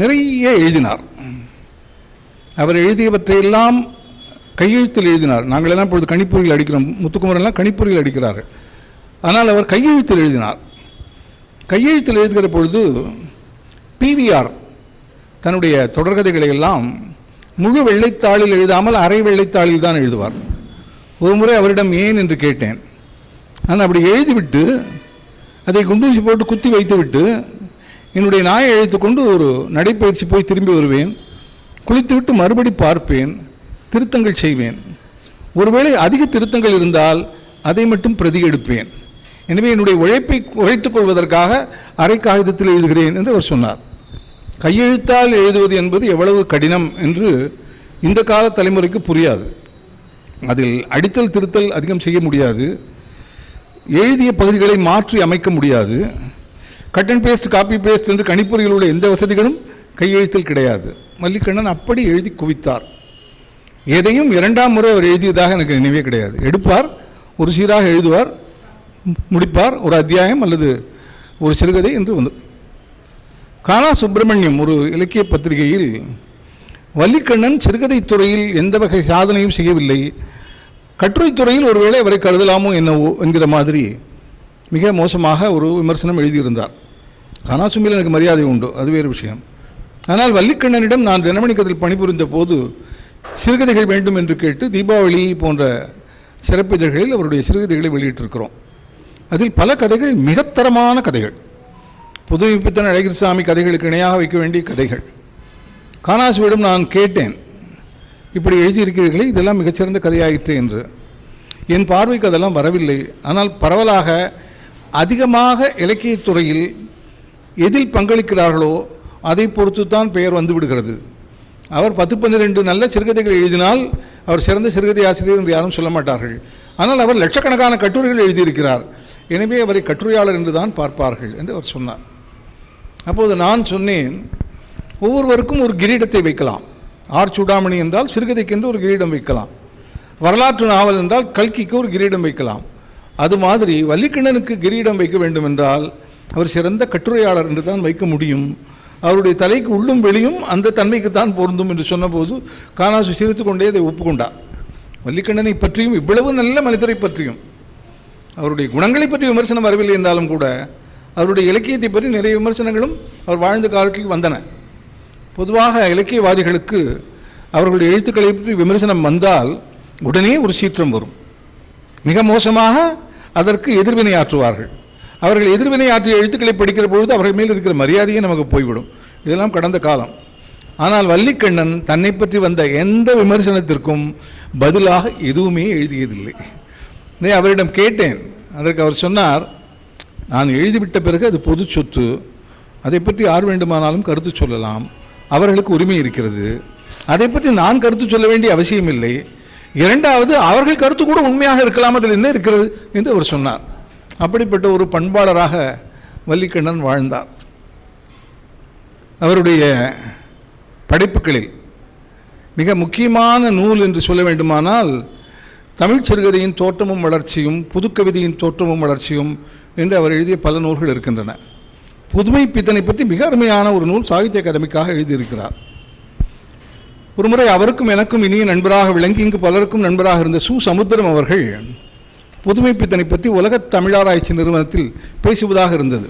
நிறைய எழுதினார். அவர் எழுதியவற்றையெல்லாம் கையெழுத்தில் எழுதினார். நாங்கள் எல்லாம் இப்பொழுது கணிப்பொறியில் அடிக்கிறோம். முத்துக்குமரெல்லாம் கணிப்பொறியில் அடிக்கிறார்கள். ஆனால் அவர் கையெழுத்தில் எழுதினார். கையெழுத்தில் எழுதுகிற பொழுது பிவிஆர் தன்னுடைய தொடர்கதைகளை எல்லாம் முழு வெள்ளைத்தாளில் எழுதாமல் அரை வெள்ளைத்தாளில் தான் எழுதுவார். ஒரு முறை அவரிடம் ஏன்? என்று கேட்டேன். ஆனால் அப்படி எழுதிவிட்டு அதை குண்டூசி போட்டு குத்தி வைத்துவிட்டு என்னுடைய நாயை அழைத்துக்கொண்டு ஒரு நடைப்பயிற்சி போய் திரும்பி வருவேன். குளித்துவிட்டு மறுபடி பார்ப்பேன். திருத்தங்கள் செய்வேன். ஒருவேளை அதிக திருத்தங்கள் இருந்தால் அதை மட்டும் பிரதி எடுப்பேன். எனவே என்னுடைய உழைப்பை உழைத்துக் கொள்வதற்காக அரை காகிதத்தில் எழுதுகிறேன் என்று அவர் சொன்னார். கையெழுத்தால் எழுதுவது என்பது எவ்வளவு கடினம் என்று இந்த கால தலைமுறைக்கு புரியாது. அதில் அடித்தல் திருத்தல் அதிகம் செய்ய முடியாது. எழுதிய பகுதிகளை மாற்றி அமைக்க முடியாது. Cut and paste copy paste என்று கணிப்பொறியில் உள்ள எந்த வசதிகளும் கையெழுத்தில் கிடையாது. மல்லிகண்ணன் அப்படி எழுதி குவித்தார். எதையும் இரண்டாம் முறை அவர் எழுதியதாக எனக்கு நினைவே கிடையாது. எடுப்பார் ஒரு சீராக எழுதுவார் முடிப்பார் ஒரு அத்தியாயம் அல்லது ஒரு சிறுகதை என்று வந்து. காணா சுப்பிரமணியம் ஒரு இலக்கிய பத்திரிகையில் வள்ளிக்கண்ணன் சிறுகதைத் துறையில் எந்த வகை சாதனையும் செய்யவில்லை. கட்டுரை துறையில் ஒருவேளை அவரை கருதலாமோ என்னவோ? என்கிற மாதிரி மிக மோசமாக ஒரு விமர்சனம் எழுதியிருந்தார். கனாசுமியில் எனக்கு மரியாதை உண்டு அது வேறு விஷயம். ஆனால் வள்ளிக்கண்ணனிடம் நான் தினமணிக்கத்தில் பணிபுரிந்த போது சிறுகதைகள் வேண்டும் என்று கேட்டு தீபாவளி போன்ற சிறப்பிதழ்களில் அவருடைய சிறுகதைகளை வெளியிட்டிருக்கிறோம். அதில் பல கதைகள் மிகத்தரமான கதைகள். புதுமைப்பித்தன் அழகிரிசாமி கதைகளுக்கு இணையாக வைக்க வேண்டிய கதைகள். காணாசுவிடம் நான் கேட்டேன் இப்படி எழுதியிருக்கிறீர்களே இதெல்லாம் மிகச்சிறந்த கதையாயிற்று என்று. என் பார்வைக்கு அதெல்லாம் வரவில்லை. ஆனால் பரவலாக அதிகமாக இலக்கியத்துறையில் எதில் பங்களிக்கிறார்களோ அதை பொறுத்து தான் பெயர் வந்து விடுகிறது. அவர் பத்து பன்னிரெண்டு நல்ல சிறுகதைகள் எழுதினால் அவர் சிறந்த சிறுகதை ஆசிரியர் என்று யாரும் சொல்ல மாட்டார்கள். ஆனால் அவர் லட்சக்கணக்கான கட்டுரைகள் எழுதியிருக்கிறார். எனவே அவரை கட்டுரையாளர் என்று தான் பார்ப்பார்கள் என்று அவர் சொன்னார். அப்போது நான் சொன்னேன் ஒவ்வொருவருக்கும் ஒரு கிரீடத்தை வைக்கலாம். ஆர் சூடாமணி என்றால் சிறுகதைக்கென்று ஒரு கிரீடம் வைக்கலாம். வரலாற்று நாவல் என்றால் கல்கிக்கு ஒரு கிரீடம் வைக்கலாம். அது மாதிரி வள்ளிக்கண்ணனுக்கு கிரீடம் வைக்க வேண்டும் என்றால் அவர் சிறந்த கட்டுரையாளர் என்று தான் வைக்க முடியும். அவருடைய தலைக்கு உள்ளும் வெளியும் அந்த தன்மைக்கு தான் பொருந்தும் என்று சொன்னபோது காணாசு சிரித்து கொண்டே அதை ஒப்புக்கொண்டார் வள்ளிக்கண்ணனை பற்றியும் இவ்வளவு நல்ல மனிதரை பற்றியும் அவருடைய குணங்களை பற்றி விமர்சனம் வரவில்லை என்றாலும் கூட அவருடைய இலக்கியத்தை பற்றி நிறைய விமர்சனங்களும் அவர் வாழ்ந்த காலத்தில் வந்தன. பொதுவாக இலக்கியவாதிகளுக்கு அவர்களுடைய எழுத்துக்களை பற்றி விமர்சனம் வந்தால் உடனே ஒரு சீற்றம் வரும். மிக மோசமாக அதற்கு எதிர்வினை ஆற்றுவார்கள் அவர்கள் எதிர்வினை ஆற்றிய எழுத்துக்களை படிக்கிற பொழுது அவர்கள் மேல் இருக்கிற மரியாதையே நமக்கு போய்விடும். இதெல்லாம் கடந்த காலம். ஆனால் வள்ளிக்கண்ணன் தன்னை பற்றி வந்த எந்த விமர்சனத்திற்கும் பதிலாக எதுவுமே எழுதியதில்லை. நான் அவரிடம் கேட்டேன். அதற்கு அவர் சொன்னார் நான் எழுதிவிட்ட பிறகு அது பொது சொத்து. அதை பற்றி யார் வேண்டுமானாலும் கருத்து சொல்லலாம். அவர்களுக்கு உரிமை இருக்கிறது. அதை பற்றி நான் கருத்து சொல்ல வேண்டிய அவசியம் இல்லை இரண்டாவது அவர்கள் கருத்து கூட உண்மையாக இருக்கலாம் அதில் என்ன இருக்கிறது என்று அவர் சொன்னார். அப்படிப்பட்ட ஒரு பண்பாளராக வல்லிக்கண்ணன் வாழ்ந்தார். அவருடைய படைப்புகளில் மிக முக்கியமான நூல் என்று சொல்ல வேண்டுமானால் தமிழ் சிறுகதையின் தோற்றமும் வளர்ச்சியும் புதுக்கவிதையின் தோற்றமும் வளர்ச்சியும் என்று அவர் எழுதிய பல நூல்கள் இருக்கின்றன. புதுமை பித்தனை பற்றி மிக அருமையான ஒரு நூல் சாகித்ய அகாதமிக்காக எழுதியிருக்கிறார். ஒருமுறை அவருக்கும் எனக்கும் இனிய நண்பராக விளங்கி இங்கு பலருக்கும் நண்பராக இருந்த சு. சமுத்திரம் அவர்கள் புதுமை பித்தனை பற்றி உலகத் தமிழாராய்ச்சி நிறுவனத்தில் பேசுவதாக இருந்தது.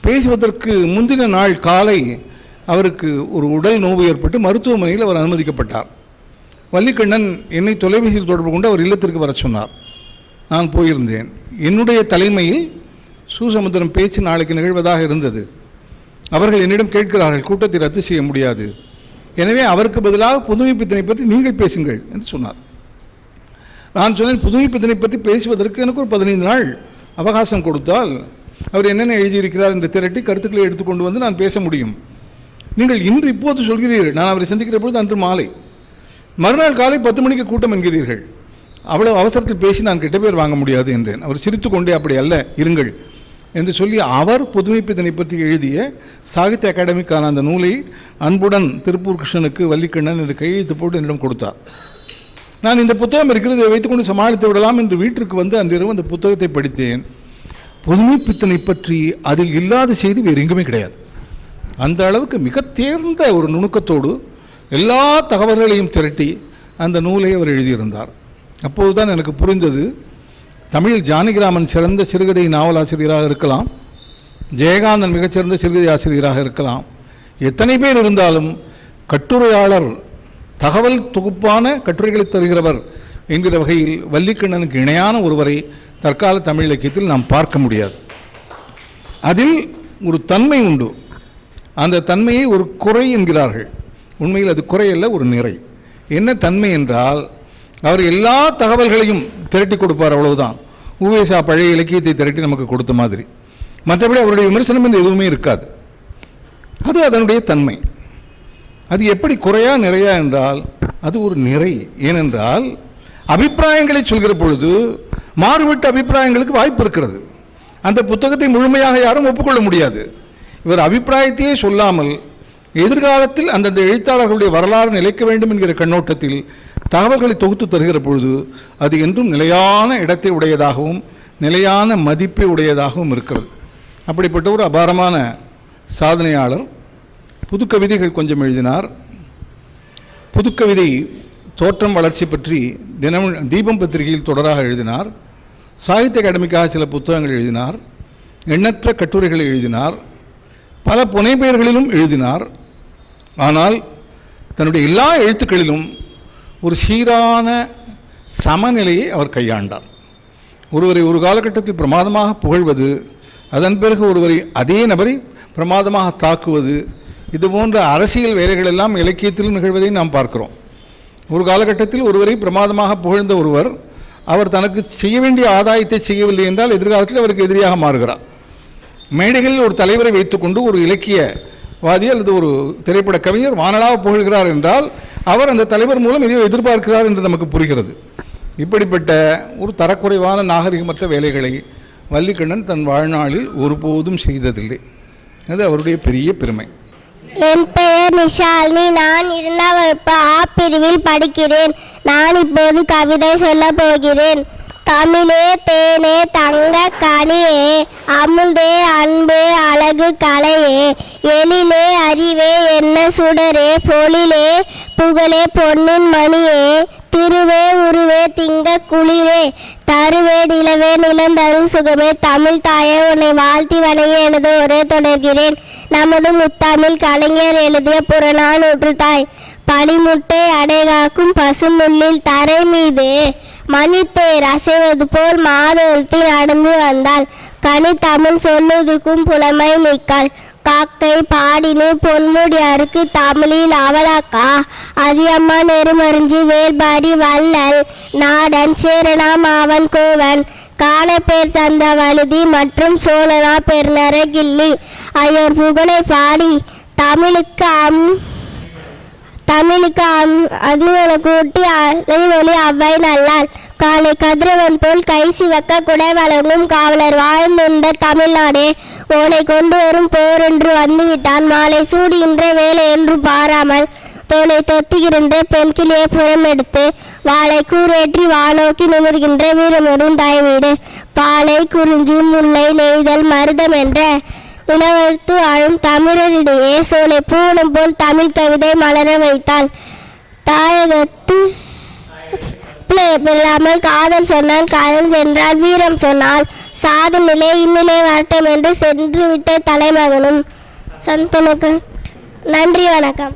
பேசுவதற்கு முந்தின நாள் காலை அவருக்கு ஒரு உடல் நோவு ஏற்பட்டு மருத்துவமனையில் அவர் அனுமதிக்கப்பட்டார். வள்ளிக்கண்ணன் என்னை தொலைபேசியில் தொடர்பு கொண்டு அவர் இல்லத்திற்கு வர சொன்னார். நான் போயிருந்தேன். என்னுடைய தலைமையில் சூசமுத்திரம் பேச்சு நாளைக்கு நிகழ்வதாக இருந்தது. அவர்கள் என்னிடம் கேட்கிறார்கள் கூட்டத்தை ரத்து செய்ய முடியாது. எனவே அவருக்கு பதிலாக புதுமைப்பித்தனை பற்றி நீங்கள் பேசுங்கள் என்று சொன்னார். நான் சொன்னேன் புதுமைப்பித்தனை பற்றி பேசுவதற்கு எனக்கு ஒரு பதினைந்து நாள் அவகாசம் கொடுத்தால் அவர் என்னென்ன எழுதியிருக்கிறார் என்று திரட்டி கருத்துக்களை எடுத்துக்கொண்டு வந்து நான் பேச முடியும். நீங்கள் இன்று இப்போது சொல்கிறீர்கள் நான் அவரை சந்திக்கிற பொழுது அன்று மாலை. மறுநாள் காலை பத்து மணிக்கு கூட்டம் என்கிறீர்கள். அவ்வளவு அவசரத்தில் பேசி நான் கெட்ட பேர் வாங்க முடியாது என்றேன். அவர் சிரித்து கொண்டே அப்படி அல்ல இருங்கள். என்று சொல்லி அவர் புதுமைப்பித்தனை பற்றி எழுதிய சாகித்ய அகாடமிக்கான அந்த நூலை அன்புடன் திருப்பூர் கிருஷ்ணனுக்கு வள்ளிக்கண்ணன் என்று கையெழுத்து போட்டு என்னிடம் கொடுத்தார். நான் இந்த புத்தகம் இருக்கிறது வைத்துக்கொண்டு சமாளித்து விடலாம் என்று வீட்டிற்கு வந்து அன்றிரவு அந்த புத்தகத்தை படித்தேன். புதுமைப்பித்தனை பற்றி அதில் இல்லாத செய்தி வேறு எங்குமே கிடையாது. அந்த அளவுக்கு மிக தேர்ந்த ஒரு நுணுக்கத்தோடு எல்லா தகவல்களையும் திரட்டி அந்த நூலை அவர் எழுதியிருந்தார். அப்போதுதான் எனக்கு புரிந்தது தமிழ் ஜானகிராமன் சிறந்த சிறுகதை நாவலாசிரியராக இருக்கலாம். ஜெயகாந்தன் மிகச்சிறந்த சிறுகதை ஆசிரியராக இருக்கலாம். எத்தனை பேர் இருந்தாலும் கட்டுரையாளர் தகவல் தொகுப்பான கட்டுரைகளை தருகிறவர் என்கிற வகையில் வள்ளிக்கண்ணனுக்கு இணையான ஒருவரை தற்கால தமிழ் இலக்கியத்தில் நாம் பார்க்க முடியாது. அதில் ஒரு தன்மை உண்டு. அந்த தன்மையை ஒரு குறை என்கிறார்கள். உண்மையில் அது குறையல்ல ஒரு நிறை. என்ன தன்மை என்றால் அவர் எல்லா தகவல்களையும் திரட்டி கொடுப்பார் அவ்வளவுதான். ஊவேசா பழைய இலக்கியத்தை திரட்டி நமக்கு கொடுத்த மாதிரி. மற்றபடி அவருடைய விமர்சனம் என்று எதுவுமே இருக்காது. அது அதனுடைய தன்மை. அது எப்படி குறையா நிறையா என்றால் அது ஒரு நிறை. ஏனென்றால் அபிப்பிராயங்களை சொல்கிற பொழுது மாறுபட்ட அபிப்பிராயங்களுக்கு வாய்ப்பு இருக்கிறது. அந்த புத்தகத்தை முழுமையாக யாரும் ஒப்புக்கொள்ள முடியாது. இவர் அபிப்பிராயத்தையே சொல்லாமல் எதிர்காலத்தில் அந்தந்த எழுத்தாளர்களுடைய வரலாறு நிலைக்க வேண்டும் என்கிற கண்ணோட்டத்தில் தகவல்களை தொகுத்து தருகிற பொழுது அது என்றும் நிலையான இடத்தை உடையதாகவும் நிலையான மதிப்பை உடையதாகவும் இருக்கிறது. அப்படிப்பட்ட ஒரு அபாரமான சாதனையாளர் புதுக்கவிதைகள் கொஞ்சம் எழுதினார். புதுக்கவிதை தோற்றம் வளர்ச்சி பற்றி தினம் தீபம் பத்திரிகையில் தொடராக எழுதினார். சாகித்ய அகாடமிக்காக சில புத்தகங்கள் எழுதினார். எண்ணற்ற கட்டுரைகளை எழுதினார். பல புனைப்பெயர்களிலும் எழுதினார். ஆனால் தன்னுடைய எல்லா எழுத்துக்களிலும் ஒரு சீரான சமநிலையை அவர் கையாண்டார். ஒருவரை ஒரு காலகட்டத்தில் பிரமாதமாக புகழ்வது அதன் பிறகு ஒருவரை அதே நபரை பிரமாதமாக தாக்குவது இது போன்ற அரசியல் வேலைகள் எல்லாம் இலக்கியத்திலும் நிகழ்வதை நாம் பார்க்கிறோம். ஒரு காலகட்டத்தில் ஒருவரை பிரமாதமாக புகழ்ந்த ஒருவர் அவர் தனக்கு செய்ய வேண்டிய ஆதாயத்தை செய்யவில்லை என்றால் எதிர்காலத்தில் அவருக்கு எதிரியாக மாறுகிறார். மேடைகளில் ஒரு தலைவரை வைத்துக்கொண்டு ஒரு இலக்கியவாதி அல்லது ஒரு திரைப்பட கவிஞர் வானலாக புகழ்கிறார் என்றால் அவர் அந்த தலைவர் மூலம் இதை எதிர்பார்க்கிறார் என்று நமக்கு புரிகிறது. இப்படிப்பட்ட ஒரு தரக்குறைவான நாகரிகமற்ற வேலைகளை வள்ளிக்கண்ணன் தன் வாழ்நாளில் ஒருபோதும் செய்ததில்லை. அது அவருடைய பெரிய பெருமை. என் பெயர் நிஷாலினி. நான் இரண்டாம் வகுப்பு ஆ பிரிவில் படிக்கிறேன். நான் இப்போது கவிதை சொல்லப் போகிறேன். தமிழே தேனே தங்க கனியே அமுதே அன்பே அழகு கலையே எழிலே அறிவே என்ன சுடரே பொழிலே புகழே பொன்னின் மணியே திருவே உருவே திங்க குளிரே தருவே நிலவே நிலந்தரும் சுகமே. தமிழ் தாயே உன்னை வாழ்த்தி வணங்கி எனது ஒரே தொடர்கிறேன். நமது முத்தமிழ் கலைஞர் எழுதிய புறநானூற்று தாய் பனிமுட்டை அடைகாக்கும் பசுமுள்ளில் தரை மீது மணித்தேர் அசைவது போல் மாதொருத்தி நடந்து வந்தாள். கனி தமிழ் சொல்லுவதற்கும் புலமை மிக்காள். காக்கை பாடினு பொன்முடியாருக்கு தமிழில் அவளாக்கா. அதியம்மா நெருமறிஞ்சு வேல்பாடி வள்ளல் நாடன் சேரனாம் அவன் கோவன் காணப்பேர் தந்த வழுதி மற்றும் சோழனா பெருநர நரகில்லி ஐயர் புகழை பாடி தமிழுக்கு அம் தமிழுக்கு அம் அதிமல கூட்டி அலைவொலி அவ்வை நல்லாள். காலை கதிரவன் போல் கை சிவக்க குடை வழங்கும் காவலர் வாழும் தமிழ்நாடே. ஓனை கொண்டு வரும் போர் என்று வந்துவிட்டான். மாலை சூடுகின்ற வேலை என்று பாராமல் தோலை தொத்துகின்ற பெண்கிளியை புறமெடுத்து வாளை கூறேற்றி வானோக்கி நிமிர்கின்ற வீரமுடன் தாய்வீடு. பாலை குறிஞ்சி முல்லை நெய்தல் மருதம் என்ற நிலவழ்த்து வாழும் தமிழரிடையே சோலை பூனம் போல் தமிழ் கவிதை மலர வைத்தாள். தாயகத்து இல்லாமல் காதல் சொன்னால் காதல் சென்றால் வீரம் சொன்னால் சாது நிலை இந்நிலை வரட்டும் என்று சென்று விட்ட தலைமகனும் சந்தனுக்கு நன்றி வணக்கம்.